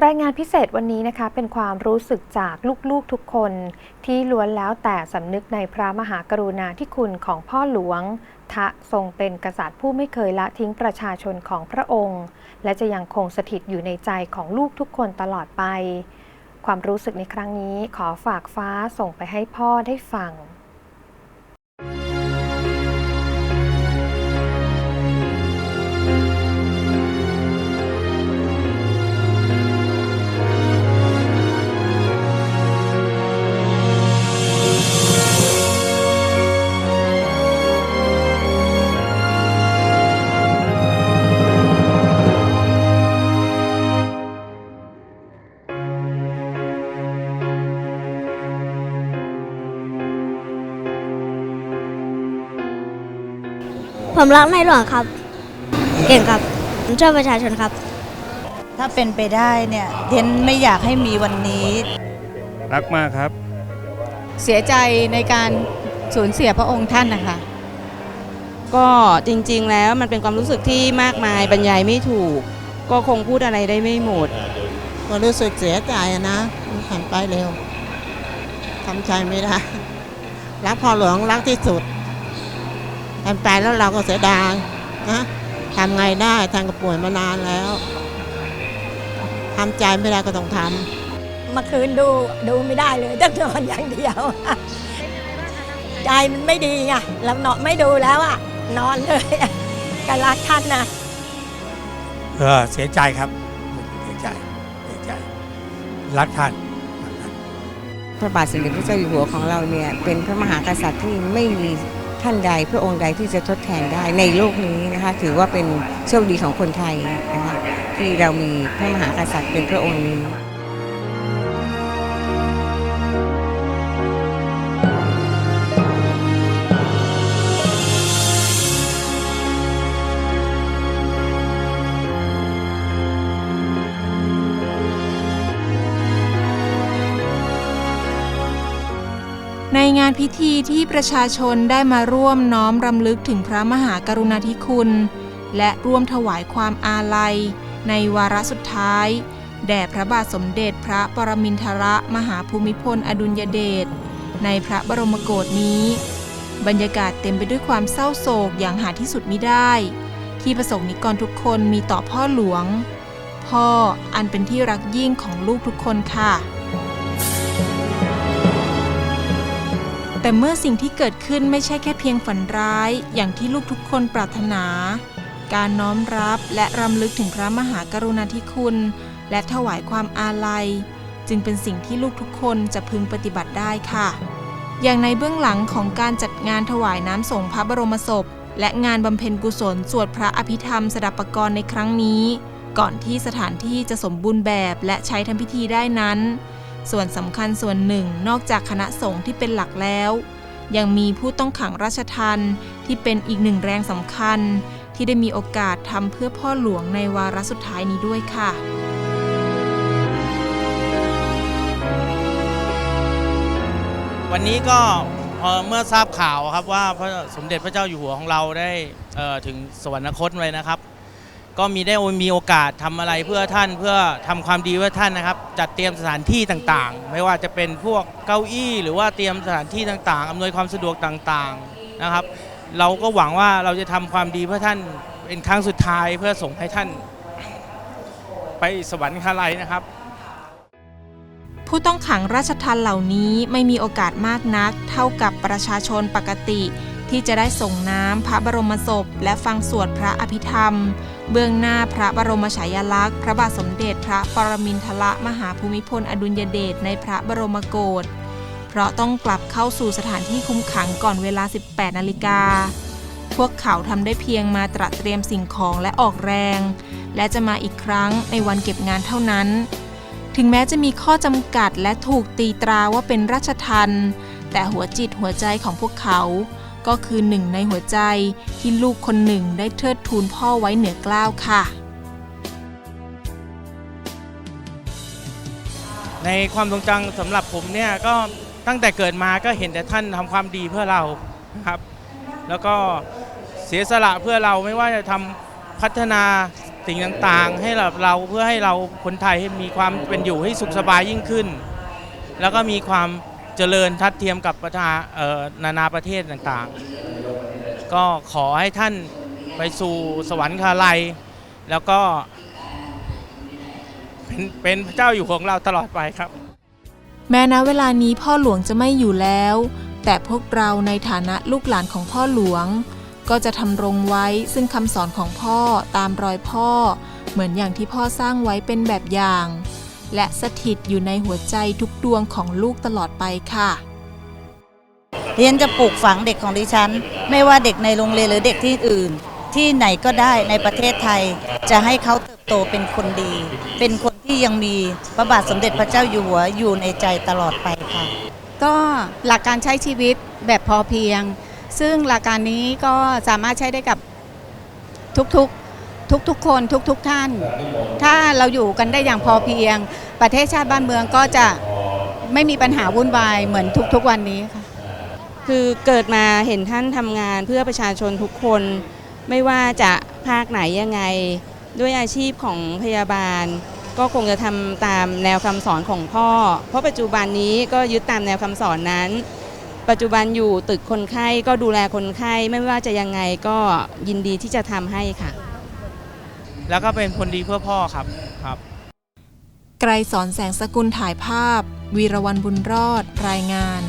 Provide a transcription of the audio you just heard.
รายงานพิเศษวันนี้นะคะเป็นความรู้สึกจากลูกๆทุกคน ที่ล้วนแล้วแต่สำนึกในพระมหากรุณาธิคุณของพ่อหลวง ทะทรงเป็นกษัตริย์ผู้ไม่เคยละทิ้งประชาชนของพระองค์ และจะยังคงสถิตอยู่ในใจของลูกทุกคนตลอดไป ความรู้สึกในครั้งนี้ขอฝากฟ้าส่งไปให้พ่อได้ฟัง ผมรักในหลวงครับ เก่งครับ ผมชอบประชาชนครับ ถ้าเป็นไปได้เนี่ยเทนไม่อยากให้มีวันนี้ รักมากครับ เสียใจในการสูญเสียพระองค์ท่านนะคะ ก็จริง ๆ แล้วมันเป็นความรู้สึกที่มากมายบรรยายไม่ถูก ก็คงพูดอะไรได้ไม่หมด ก็รู้สึกเสียใจอะนะมันผ่านไปเร็วทำใจไม่ได้ รักพ่อหลวงรักที่สุด ทำไปแล้วเราก็เสียดายนะทำไงได้ทางกระป่วยมานานแล้วทำใจไม่ได้ก็ต้องทำเมื่อคืนดูดูไม่ได้เลยต้องนอนอย่างเดียว ใจมันไม่ดีไงเราเนาะไม่ดูแล้วอะนอนเลยอะก็รักท่านนะเออเสียใจครับเสียใจเสียใจรักท่านพระบาทสมเด็จพระเจ้าอยู่หัวของเราเนี่ยเป็นพระมหากษัตริย์ที่ไม่มี ท่านใดพระองค์ใดที่จะทดแทนได้ในโลกนี้นะคะถือว่าเป็นโชคดีของคนไทยนะคะที่เรามีพระมหากษัตริย์เป็นพระองค์นี้ ในงานพิธีที่ประชาชนได้มาร่วมน้อมรำลึกถึงพระมหากรุณาธิคุณ และร่วมถวายความอาลัย ในวาระสุดท้าย แด่พระบาทสมเด็จพระปรมินทรมหาภูมิพลอดุลยเดชในพระบรมโกศนี้ บรรยากาศเต็มไปด้วยความเศร้าโศกอย่างหาที่สุดมิได้ ที่ประสงค์นิกรทุกคนมีต่อพ่อหลวง พ่ออันเป็นที่รักยิ่งของลูกทุกคนค่ะ แต่เมื่อสิ่งที่เกิดขึ้นไม่ใช่แค่เพียงฝันร้ายอย่างที่ลูกทุกคนปรารถนา การน้อมรับและรำลึกถึงพระมหากรุณาธิคุณ และถวายความอาลัย จึงเป็นสิ่งที่ลูกทุกคนจะพึงปฏิบัติได้ค่ะ อย่างในเบื้องหลังของการจัดงานถวายน้ำส่งพระบรมศพ และงานบำเพ็ญกุศลสวดพระอภิธรรมสดับปกรณ์ในครั้งนี้ ก่อนที่สถานที่จะสมบูรณ์แบบและใช้ทำพิธีได้นั้น ส่วนสำคัญส่วนหนึ่งนอกจากคณะสงฆ์ที่เป็นหลักแล้ว ยังมีผู้ต้องขังราชทันที่เป็นอีกหนึ่งแรงสำคัญ ที่ได้มีโอกาสทำเพื่อพ่อหลวงในวาระสุดท้ายนี้ด้วยค่ะวันนี้ก็เมื่อทราบข่าวครับว่าพระสมเด็จพระเจ้าอยู่หัวของเราได้ถึงสวรรคตเลยนะครับ ก็มีได้มีโอกาสทำอะไรเพื่อท่านเพื่อทำความดีเพื่อท่านนะครับ จัดเตรียมสถานที่ต่างๆ ไม่ว่าจะเป็นพวกเก้าอี้หรือว่าเตรียมสถานที่ต่างๆอำนวยความสะดวกต่างๆนะครับ เราก็หวังว่าเราจะทำความดีเพื่อท่านเป็นครั้งสุดท้ายเพื่อส่งให้ท่าน ไปสวรรคาลัยนะครับ ผู้ต้องขังราชทันเหล่านี้ไม่มีโอกาสมากนัก เท่ากับประชาชนปกติ ที่จะได้ส่งน้ำพระบรมศพ และฟังสวดพระอภิธรรม เบื้องหน้าพระบรมฉายาลักษณ์ พระบาทสมเด็จพระปรมินทรมหาภูมิพลอดุลยเดชในพระบรมโกศเพราะต้องกลับเข้าสู่สถานที่คุมขังก่อนเวลา 18 นาฬิกา พวกเขาทำได้เพียงมาตระเตรียมสิ่งของและออกแรง และจะมาอีกครั้งในวันเก็บงานเท่านั้น ถึงแม้จะมีข้อจำกัดและถูกตีตราว่าเป็นราชทันแต่หัวจิตหัวใจของพวกเขา ก็คือหนึ่งในหัวใจที่ลูกคนหนึ่งได้เทิดทูนพ่อไว้เหนือเกล้าวค่ะ ในความทรงจำสำหรับผมเนี่ยก็ตั้งแต่เกิดมาก็เห็นแต่ท่านทำความดีเพื่อเราครับ แล้วก็เสียสละเพื่อเราไม่ว่าจะทำพัฒนาสิ่งต่างๆ ให้เราเราเพื่อให้เราคนไทยมีความเป็นอยู่ให้สุขสบายยิ่งขึ้น แล้วก็มีความ เจริญทัดเทียมกับประชาเอ่อนานาประเทศต่างๆ ก็ขอให้ท่านไปสู่สวรรคาลัย แล้วก็เป็นเป็นพระเจ้าอยู่ของเราตลอดไปครับ แม้ณเวลานี้พ่อหลวงจะไม่อยู่แล้ว แต่พวกเราในฐานะลูกหลานของพ่อหลวง ก็จะทำรงไว้ซึ่งคำสอนของพ่อตามรอยพ่อ เหมือนอย่างที่พ่อสร้างไว้เป็นแบบอย่าง และสถิตอยู่ในหัวใจทุกดวงของลูกตลอดไปค่ะเรียนจะปลูกฝังเด็กของดิฉัน ไม่ว่าเด็กในโรงเรียนหรือเด็กที่อื่น ที่ไหนก็ได้ในประเทศไทย จะให้เขาเติบโตเป็นคนดี เป็นคนที่ยังมีพระบาทสมเด็จพระเจ้าอยู่หัวอยู่ในใจตลอดไปค่ะ ก็หลักการใช้ชีวิตแบบพอเพียง ซึ่งหลักการนี้ก็สามารถใช้ได้กับทุกๆ ทุกๆ คนทุกๆท่าน ถ้าเราอยู่กันได้อย่างพอเพียง ประเทศชาติบ้านเมืองก็จะไม่มีปัญหาวุ่นวายเหมือนทุกๆวันนี้ค่ะ คือเกิดมาเห็นท่านทำงานเพื่อประชาชนทุกคน ไม่ว่าจะภาคไหนยังไง ด้วยอาชีพของพยาบาล ก็คงจะทำตามแนวคำสอนของพ่อ เพราะปัจจุบันนี้ก็ยึดตามแนวคำสอนนั้น ปัจจุบันอยู่ตึกคนไข้ก็ดูแลคนไข้ ไม่ว่าจะยังไงก็ยินดีที่จะทำให้ค่ะ แล้วก็เป็นคนดีเพื่อพ่อครับครับ ไกรสอนแสงสกุลถ่ายภาพ วีรวันบุญรอดรายงาน